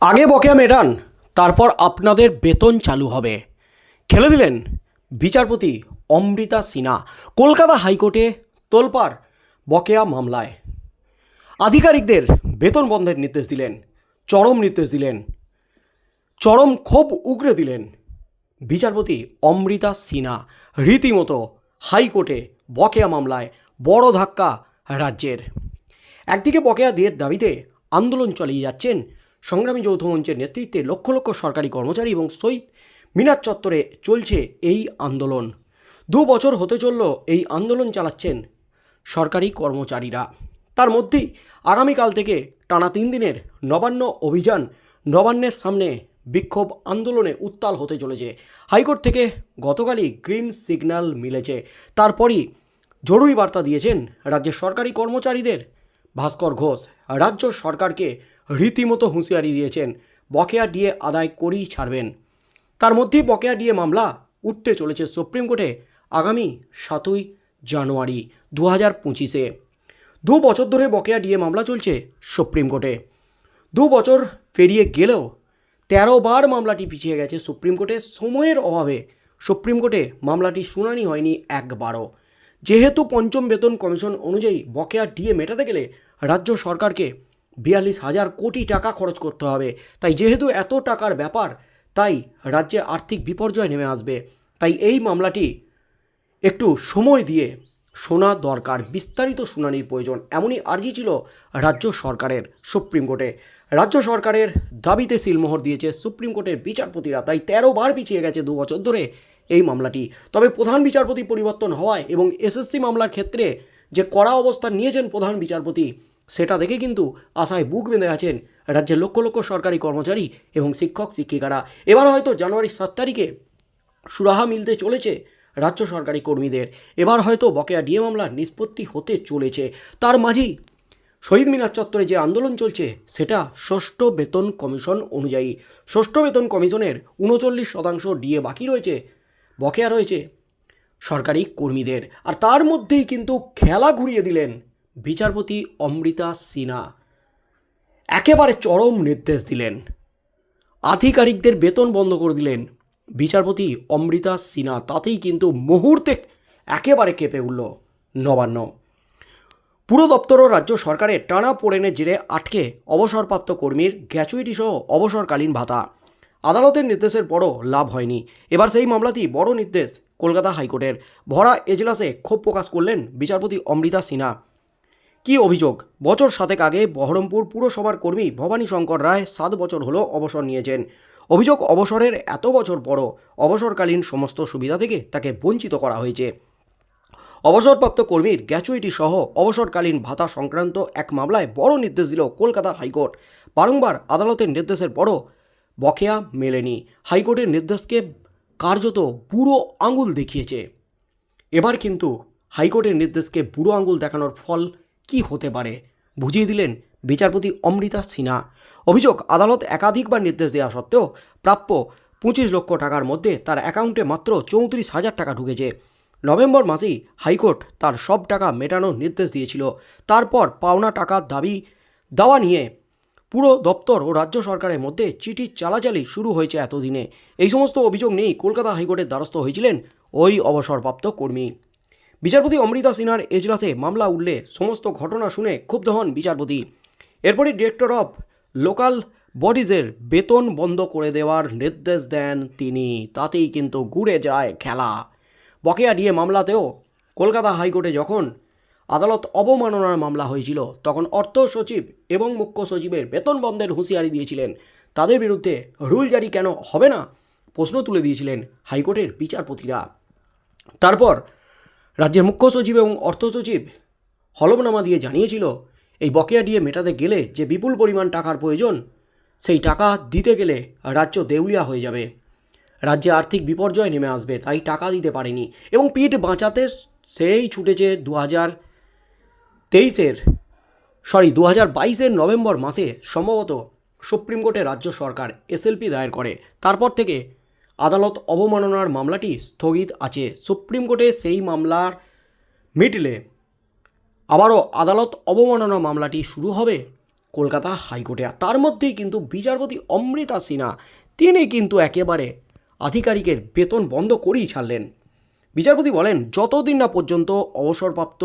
আগে বকেয়া মেটান, তারপর আপনাদের বেতন চালু হবে। খেলে দিলেন বিচারপতি অমৃতা সিনহা, কলকাতা হাইকোর্টে তোলপাড় বকেয়া মামলায়। আধিকারিকদের বেতন বন্ধের নির্দেশ দিলেন, চরম নির্দেশ দিলেন, চরম ক্ষোভ উগরে দিলেন বিচারপতি অমৃতা সিনহা। রীতিমতো হাইকোর্টে বকেয়া মামলায় বড় ধাক্কা রাজ্যের। একদিকে বকেয়া দিয়ের দাবিতে আন্দোলন চালিয়ে যাচ্ছেন সংগ্রামী যৌথ মঞ্চের নেতৃত্বে লক্ষ লক্ষ সরকারি কর্মচারী এবং শহীদ মিনার চত্বরে চলছে এই আন্দোলন। দু বছর হতে চলল এই আন্দোলন চালাচ্ছেন সরকারি কর্মচারীরা। তার মধ্যেই আগামীকাল থেকে টানা তিন দিনের নবান্ন অভিযান নবান্নের সামনে বিক্ষোভ আন্দোলনে উত্তাল হতে চলেছে। হাইকোর্ট থেকে গতকালই গ্রিন সিগন্যাল মিলেছে। তারপরই জরুরি বার্তা দিয়েছেন রাজ্যের সরকারি কর্মচারীদের ভাস্কর ঘোষ রাজ্য সরকারকে রীতিমতো হুঁশিয়ারি দিয়েছেন, বকেয়া ডিএ আদায় করেই ছাড়বেন। তার মধ্যেই বকেয়া ডিএ মামলা উঠতে চলেছে সুপ্রিম কোর্টে আগামী সাতই জানুয়ারি দু হাজার পঁচিশে। দু বছর ধরে বকেয়া ডিএ মামলা চলছে সুপ্রিম কোর্টে। দু বছর পেরিয়ে গেলেও তেরো বার মামলাটি পিছিয়ে গেছে সুপ্রিম কোর্টে। সময়ের অভাবে সুপ্রিম কোর্টে মামলাটি শুনানি হয়নি একবারও। যেহেতু পঞ্চম বেতন কমিশন অনুযায়ী বকেয়া ডিএ মেটাতে গেলে রাজ্য সরকারকে বিয়াল্লিশ হাজার কোটি টাকা খরচ করতে হবে। তাই যেহেতু এত টাকার ব্যাপার, তাই রাজ্যে আর্থিক বিপর্যয় নেমে আসবে। তাই এই মামলাটি একটু সময় দিয়ে শোনা দরকার। বিস্তারিত শুনানির প্রয়োজন। এমনই আর্জি ছিল রাজ্য সরকারের সুপ্রিম কোর্টে। রাজ্য সরকারের দাবিতে সিলমোহর দিয়েছে সুপ্রিম কোর্টের বিচারপতিরা। তাই তেরো বার পিছিয়ে গেছে দু বছর ধরে এই মামলাটি। তবে প্রধান বিচারপতি পরিবর্তন হওয়ায় এবং এসএসসি মামলার ক্ষেত্রে যে কড়া অবস্থান নিয়েছেন প্রধান বিচারপতি, সেটা দেখে কিন্তু আশায় বুক বেঁধে আছেন রাজ্যের লক্ষ লক্ষ সরকারি কর্মচারী এবং শিক্ষক, শিক্ষিকারা। এবার হয়তো জানুয়ারির সাত তারিখে সুরাহা মিলতে চলেছে রাজ্য সরকারি কর্মীদের। এবার হয়তো বকেয়া ডিএ মামলার নিষ্পত্তি হতে চলেছে। তার মাঝেই শহীদ মিনার চত্বরে যে আন্দোলন চলছে, সেটা ষষ্ঠ বেতন কমিশন অনুযায়ী। ষষ্ঠ বেতন কমিশনের উনচল্লিশ শতাংশ ডিএ বাকি রয়েছে বকেয়া রয়েছে। সরকারি কর্মীদের। আর তার মধ্যেই কিন্তু খেলা ঘুরিয়ে দিলেন বিচারপতি অমৃতা সিনহা। একেবারে চরম নির্দেশ দিলেন। আধিকারিকদের বেতন বন্ধ করে দিলেন বিচারপতি অমৃতা সিনহা। তাতেই কিন্তু মুহূর্তে একেবারে কেঁপে উঠল নবান্ন। পুরো দপ্তর ও রাজ্য সরকারের টানা পোড়েনের জেরে আটকে অবসরপ্রাপ্ত কর্মীর গ্র্যাচুইটি সহ অবসরকালীন ভাতা। আদালতের নির্দেশের পরও লাভ হয়নি। এবার সেই মামলাতেই বড় নির্দেশ কলকাতা হাইকোর্টের। ভরা এজলাসে ক্ষোভ প্রকাশ করলেন বিচারপতি অমৃতা সিনহা। কি অভিযোগ? বছর সাতেক আগে বহরমপুর পুরসভার কর্মী ভবানী শঙ্কর রায় সাত বছর হলো অবসর নিয়েছেন। অভিযোগ অবসরের এত বছর পরও অবসরকালীন সমস্ত সুবিধা থেকে তাকে বঞ্চিত করা হয়েছে। অবসরপ্রাপ্ত কর্মীর গ্যাচুইটি সহ অবসরকালীন ভাতা সংক্রান্ত এক মামলায় বড় নির্দেশ দিল কলকাতা হাইকোর্ট। বারংবার আদালতের নির্দেশের পরও বকেয়া মেলেনি। হাইকোর্টের নির্দেশকে কার্যত বুড়ো আঙুল দেখিয়েছে। এবার কিন্তু হাইকোর্টের নির্দেশকে বুড়ো আঙুল দেখানোর ফল কি হতে পারে? বুঝিয়ে দিলেন বিচারপতি অমৃতা সিনহা। অভিযোগ, আদালত একাধিকবার নির্দেশ দেওয়া সত্ত্বেও প্রাপ্য পঁচিশ লক্ষ টাকার মধ্যে তার অ্যাকাউন্টে মাত্র চৌত্রিশ হাজার টাকা ঢুকেছে। নভেম্বর মাসেই হাইকোর্ট তার সব টাকা মেটানোর নির্দেশ দিয়েছিল। তারপর পাওনা টাকার দাবি, দেওয়া নিয়ে পুরো দপ্তর ও রাজ্য সরকারের মধ্যে চিঠি চালাচালি শুরু হয়েছে এতদিনে। এই সমস্ত অভিযোগ নিয়েই কলকাতা হাইকোর্টের দ্বারস্থ হয়েছিলেন ওই অবসরপ্রাপ্ত কর্মী। বিচারপতি অমৃতা সিনহার এজলাসে মামলা উঠলে সমস্ত ঘটনা শুনে ক্ষুব্ধ হন বিচারপতি। এরপরই ডিরেক্টর অফ লোকাল বডিজের বেতন বন্ধ করে দেওয়ার নির্দেশ দেন তিনি। তাতেই কিন্তু ঘুরে যায় খেলা। বকেয়া ডিএ মামলাতেও কলকাতা হাইকোর্টে যখন আদালত অবমাননার মামলা হয়েছিল। তখন অর্থ সচিব এবং মুখ্য সচিবের বেতন বন্ধের হুঁশিয়ারি দিয়েছিলেন। তাদের বিরুদ্ধে রুল জারি কেন হবে না? প্রশ্ন তুলে দিয়েছিলেন হাইকোর্টের বিচারপতিরা। তারপর রাজ্যের মুখ্য সচিব এবং অর্থ সচিব হলফনামা দিয়ে জানিয়েছিল, এই বকেয়া দিয়ে মেটাতে গেলে যে বিপুল পরিমাণ টাকার প্রয়োজন, সেই টাকা দিতে গেলে রাজ্য দেউলিয়া হয়ে যাবে। রাজ্যে আর্থিক বিপর্যয় নেমে আসবে, তাই টাকা দিতে পারেনি এবং পিঠ বাঁচাতে সেই ছুটেছে দু হাজার তেইশের সরি দু হাজার বাইশের নভেম্বর মাসে সম্ভবত সুপ্রিম কোর্টে রাজ্য সরকার এসএলপি দায়ের করে। তারপর থেকে আদালত অবমাননার মামলাটি স্থগিত আছে। সুপ্রিম কোর্টে সেই মামলার মিটলে আবারও আদালত অবমাননা মামলাটি শুরু হবে কলকাতা হাইকোর্টে। তার মধ্যেই কিন্তু বিচারপতি অমৃতা সিনহা, তিনি কিন্তু একেবারে আধিকারিকের বেতন বন্ধ করেই ছাড়লেন। বিচারপতি বলেন, যতদিন না পর্যন্ত অবসরপ্রাপ্ত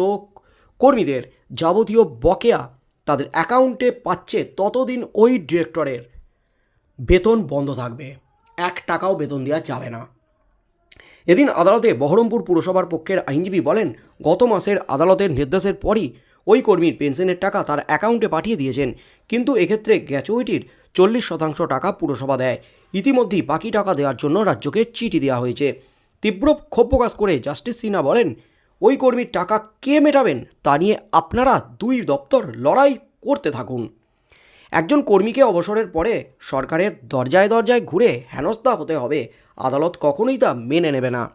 কর্মীদের যাবতীয় বকেয়া তাদের অ্যাকাউন্টে পাচ্ছে ততদিন ওই ডিরেক্টরের। বেতন বন্ধ থাকবে। এক টাকাও বেতন দেওয়া যাবে না। এদিন আদালতে বহরমপুর পুরসভার পক্ষের আইনজীবী বলেন, গত মাসের আদালতের নির্দেশের পরই ওই কর্মীর পেনশনের টাকা তার অ্যাকাউন্টে পাঠিয়ে দিয়েছেন। কিন্তু এক্ষেত্রে গ্র্যাচুইটির চল্লিশ শতাংশ টাকা পুরসভা দেয়। ইতিমধ্যেই বাকি টাকা দেওয়ার জন্য রাজ্যকে চিঠি দেওয়া হয়েছে। তীব্র ক্ষোভ প্রকাশ করে জাস্টিস সিনহা বলেন ওই কর্মীর টাকা কে মেটাবেন তা নিয়ে আপনারা দুই দপ্তর লড়াই করতে থাকুন। একজন কর্মীকে অবসরের পরে সরকারের দরজায় দরজায় ঘুরে হেনস্থা হতে হবে, আদালত কখনোই তা মেনে নেবে না।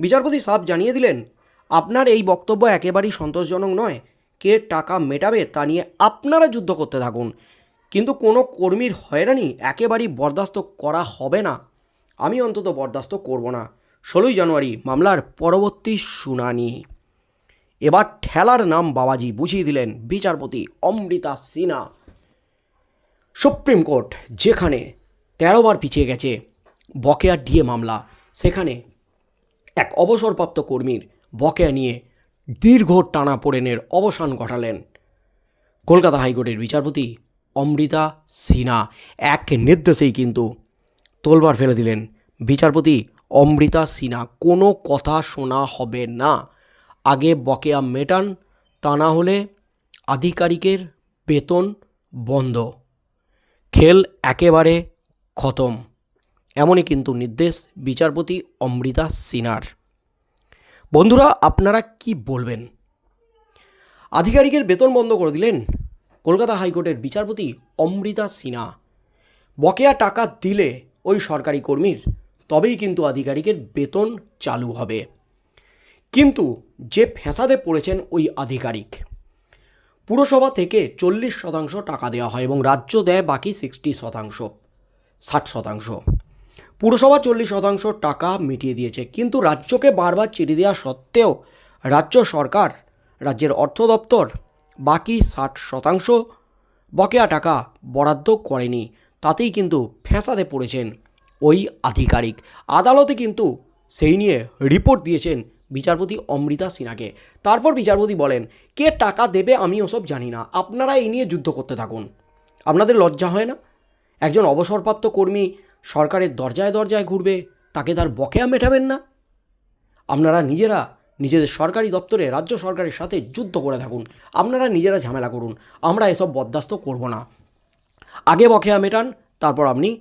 বিচারপতি সাপ জানিয়ে দিলেন, আপনার এই বক্তব্য একেবারেই সন্তোষজনক নয়। কে টাকা মেটাবে তা নিয়ে আপনারা যুদ্ধ করতে থাকুন। কিন্তু কোনো কর্মীর হয়রানি একেবারেই বরদাস্ত করা হবে না। আমি অন্তত বরদাস্ত করব না। ষোলোই জানুয়ারি মামলার পরবর্তী শুনানি। এবার ঠেলার নাম বাবাজি বুঝিয়ে দিলেন বিচারপতি অমৃতা সিনহা। সুপ্রিম কোর্ট, যেখানে তেরো বার পিছিয়ে গেছে বকেয়া ডিএ মামলা, সেখানে এক অবসরপ্রাপ্ত কর্মীর বকেয়া নিয়ে দীর্ঘ টানা পোড়েনের অবসান ঘটালেন কলকাতা হাইকোর্টের বিচারপতি অমৃতা সিনহা। এক নির্দেশেই কিন্তু তোলবার ফেলে দিলেন বিচারপতি অমৃতা সিনহা, কোনো কথা শোনা হবে না। আগে বকেয়া মেটান, তা না হলে আধিকারিকের বেতন বন্ধ। খেল একেবারে খতম, এমনই কিন্তু নির্দেশ বিচারপতি অমৃতা সিনার বন্ধুরা, আপনারা কি বলবেন? আধিকারিকের বেতন বন্ধ করে দিলেন কলকাতা হাইকোর্টের বিচারপতি অমৃতা সিনহা। বকেয়া টাকা দিলে ওই সরকারি কর্মীর তবেই কিন্তু আধিকারিকের বেতন চালু হবে। কিন্তু যে ফ্যাসাদে পড়েছেন ওই আধিকারিক। পুরসভা থেকে চল্লিশ শতাংশ টাকা দেওয়া হয় এবং রাজ্য দেয় বাকি সিক্সটি শতাংশ, ষাট শতাংশ। পুরসভা চল্লিশ শতাংশ টাকা মিটিয়ে দিয়েছে, কিন্তু রাজ্যকে বারবার চিঠি দেওয়া সত্ত্বেও রাজ্য সরকার, রাজ্যের অর্থ দপ্তর বাকি ষাট শতাংশ বকেয়া টাকা বরাদ্দ করেনি। তাতেই কিন্তু ফ্যাঁসাতে পড়েছেন ওই আধিকারিক। আদালতে কিন্তু সেই নিয়ে রিপোর্ট দিয়েছেন বিচারপতি অমৃতা সিনহাকে। তারপর বিচারপতি বলেন, কে টাকা দেবে আমি ওসব জানি না। আপনারা এই নিয়ে যুদ্ধ করতে থাকুন। আপনাদের লজ্জা হয় না? একজন অবসরপ্রাপ্ত কর্মী সরকারের দরজায় দরজায় ঘুরবে, তাকে তার বকেয়া মেটাবেন না? আপনারা নিজেরা নিজেদের সরকারি দপ্তরে, রাজ্য সরকারের সাথে যুদ্ধ করে থাকুন। আপনারা নিজেরা ঝামেলা করুন। আমরা এসব বরদাস্ত করব না। আগে বকেয়া মেটান, তারপর আপনি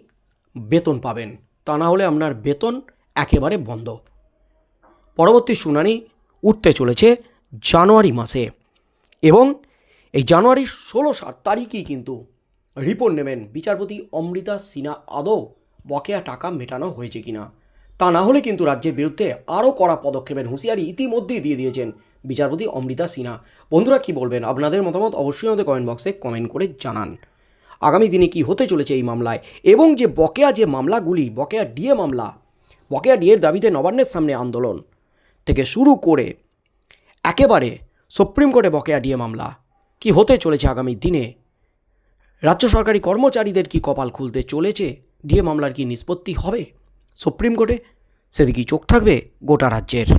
বেতন পাবেন। তা না হলে আপনার বেতন একেবারে বন্ধ। পরবর্তী শুনানি উঠতে চলেছে জানুয়ারি মাসে এবং এই জানুয়ারির ষোলো সাত তারিখেই কিন্তু রিপোর্ট নেবেন বিচারপতি অমৃতা সিনহা আদৌ বকেয়া টাকা মেটানো হয়েছে কিনা। তা না হলে কিন্তু রাজ্যের বিরুদ্ধে আরও কড়া পদক্ষেপের হুঁশিয়ারি ইতিমধ্যেই দিয়ে দিয়েছেন বিচারপতি অমৃতা সিনহা। বন্ধুরা কি বলবেন? আপনাদের মতামত অবশ্যই আমাদের কমেন্ট বক্সে কমেন্ট করে জানান। আগামী দিনে কি হতে চলেছে এই মামলায়? এবং যে বকেয়া যে মামলাগুলি, বকেয়া ডিএ মামলা, বকেয়া ডিএর দাবিতে নবান্নের সামনে আন্দোলন থেকে শুরু করে একেবারে সুপ্রিম কোর্টে বকেয়া ডিএ মামলা, কি হতে চলেছে আগামী দিনে? রাজ্য সরকারি কর্মচারীদের কি কপাল খুলতে চলেছে? ডিএ মামলার কি নিষ্পত্তি হবে? সুপ্রিম কোর্টে সেদিকেই চোখ থাকবে গোটা রাজ্যের।